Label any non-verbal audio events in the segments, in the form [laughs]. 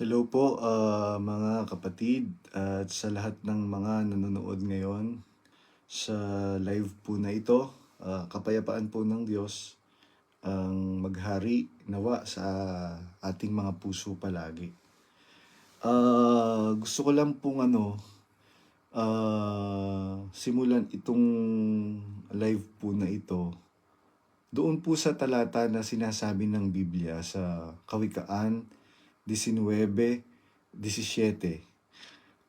Hello po, ah, mga kapatid at sa lahat ng mga nanonood ngayon sa live po na ito. Ah, kapayapaan po ng Diyos ang maghari nawa sa ating mga puso palagi. Ah, gusto ko lang pong ano, ah, simulan itong live po na ito doon po sa talata na sinasabi ng Biblia sa Kawikaan 19:17,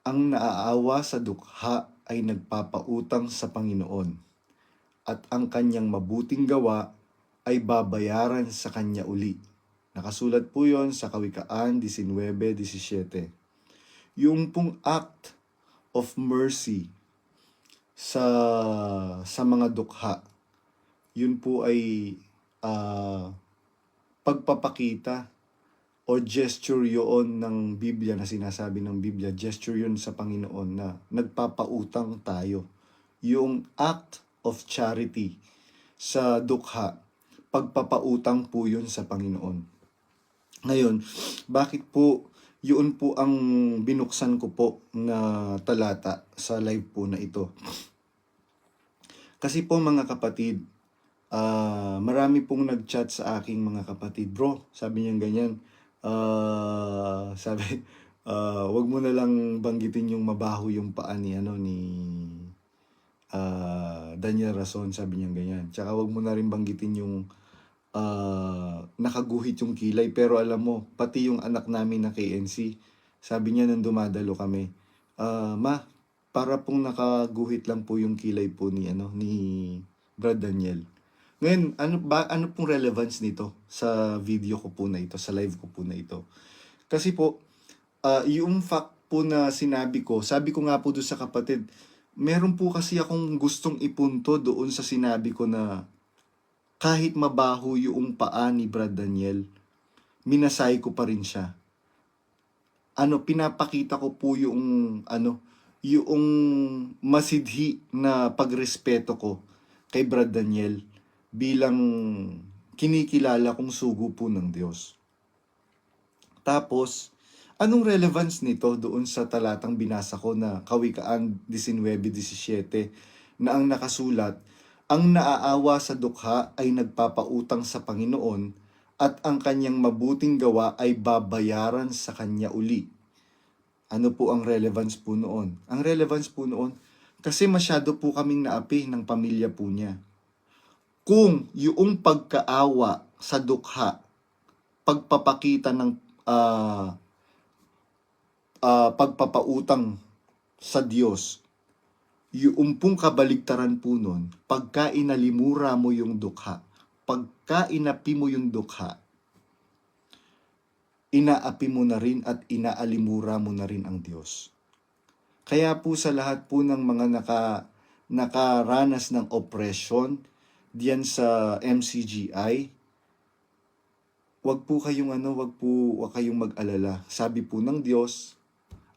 ang naaawa sa dukha ay nagpapautang sa Panginoon at ang kanyang mabuting gawa ay babayaran sa kanya uli. Nakasulat po yon sa Kawikaan 19:17. Yung pong act of mercy sa sa mga dukha yun po ay ah, pagpapakita o gesture yun ng Biblia na sinasabi ng Biblia, gesture yun sa Panginoon na nagpapautang tayo. Yung act of charity sa dukha, pagpapautang po yun sa Panginoon. Ngayon, bakit po yun po ang binuksan ko po na talata sa live po na ito? Kasi po mga kapatid, ah marami pong nag-chat sa aking mga kapatid. Bro, sabi niya ganyan, ah sabi, [laughs] ah wag mo na lang banggitin yung mabaho yung paa ni, ano, ni ah Daniel Rason, sabi niya ganyan. Tsaka wag mo na rin banggitin yung ah nakaguhit yung kilay. Pero alam mo, pati yung anak namin na KNC, sabi niya nung dumadalo kami, ah ma, para pong nakaguhit lang po yung kilay po ni ano ni Brad Daniel. Ngayon, ano ba ano pong relevance nito sa video ko po na ito, sa live ko po na ito? Kasi po, ah yung fact po na sinabi ko, sabi ko nga po doon sa kapatid, meron po kasi akong gustong ipunto doon sa sinabi ko na kahit mabaho yung paa ni Brad Daniel, minasay ko pa rin siya. Ano, pinapakita ko po yung ano, yung masidhi na pagrespeto ko kay Brad Daniel bilang kinikilala kong sugo po ng Diyos. Tapos, anong relevance nito doon sa talatang binasa ko na Kawikaan 19.17 na ang nakasulat, ang naaawa sa dukha ay nagpapautang sa Panginoon at ang kanyang mabuting gawa ay babayaran sa kanya uli. Ano po ang relevance po noon? Ang relevance po noon, kasi masyado po kaming naapi ng pamilya po niya kung yung pagkaawa sa dukha, pagpapakita ng ah, ah, pagpapautang sa Diyos, yung pong kabaligtaran po nun, pagka inalimura mo yung dukha, pagka inapi mo yung dukha, inaapi mo na rin at inaalimura mo na rin ang Diyos. Kaya po sa lahat po ng mga naka, nakaranas ng oppression, diyan sa MCGI, wag po kayong ano, wag po wag kayong mag-alala. Sabi po ng Diyos,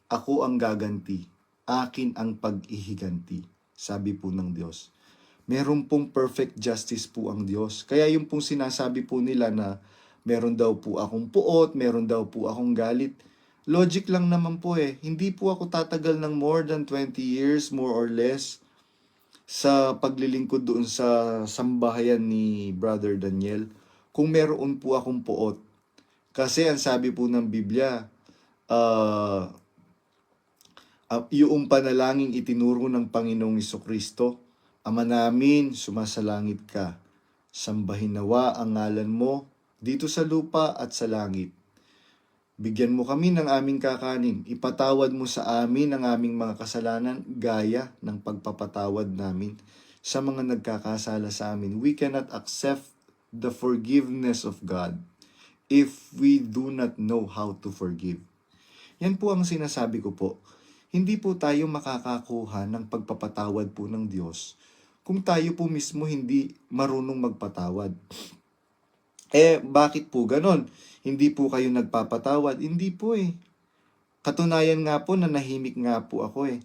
ako ang gaganti, akin ang pag-ihiganti. Sabi po ng Diyos. Meron pong perfect justice po ang Diyos. Kaya yung pong sinasabi po nila na meron daw po akong puot, meron daw po akong galit. Logic lang naman po eh. Hindi po ako tatagal ng more than 20 years, more or less, sa paglilingkod doon sa sambahayan ni Brother Daniel kung meron po akong puot. Kasi ang sabi po ng Biblia, uh, uh, yung panalangin itinuro ng Panginoong Kristo, Ama namin, sumasalangit ka. Sambahin nawa ang ngalan mo dito sa lupa at sa langit. Bigyan mo kami ng aming kakanin. Ipatawad mo sa amin ang aming mga kasalanan gaya ng pagpapatawad namin sa mga nagkakasala sa amin. We cannot accept the forgiveness of God if we do not know how to forgive. Yan po ang sinasabi ko po. Hindi po tayo makakakuha ng pagpapatawad po ng Diyos kung tayo po mismo hindi marunong magpatawad. Eh, bakit po ganon? Hindi po kayo nagpapatawad? Hindi po eh. Katunayan nga po na nahimik nga po ako eh.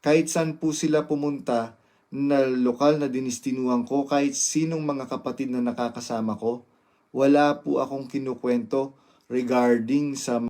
Kahit saan po sila pumunta na lokal na dinistinuhan ko, kahit sinong mga kapatid na nakakasama ko, wala po akong kinukwento regarding sa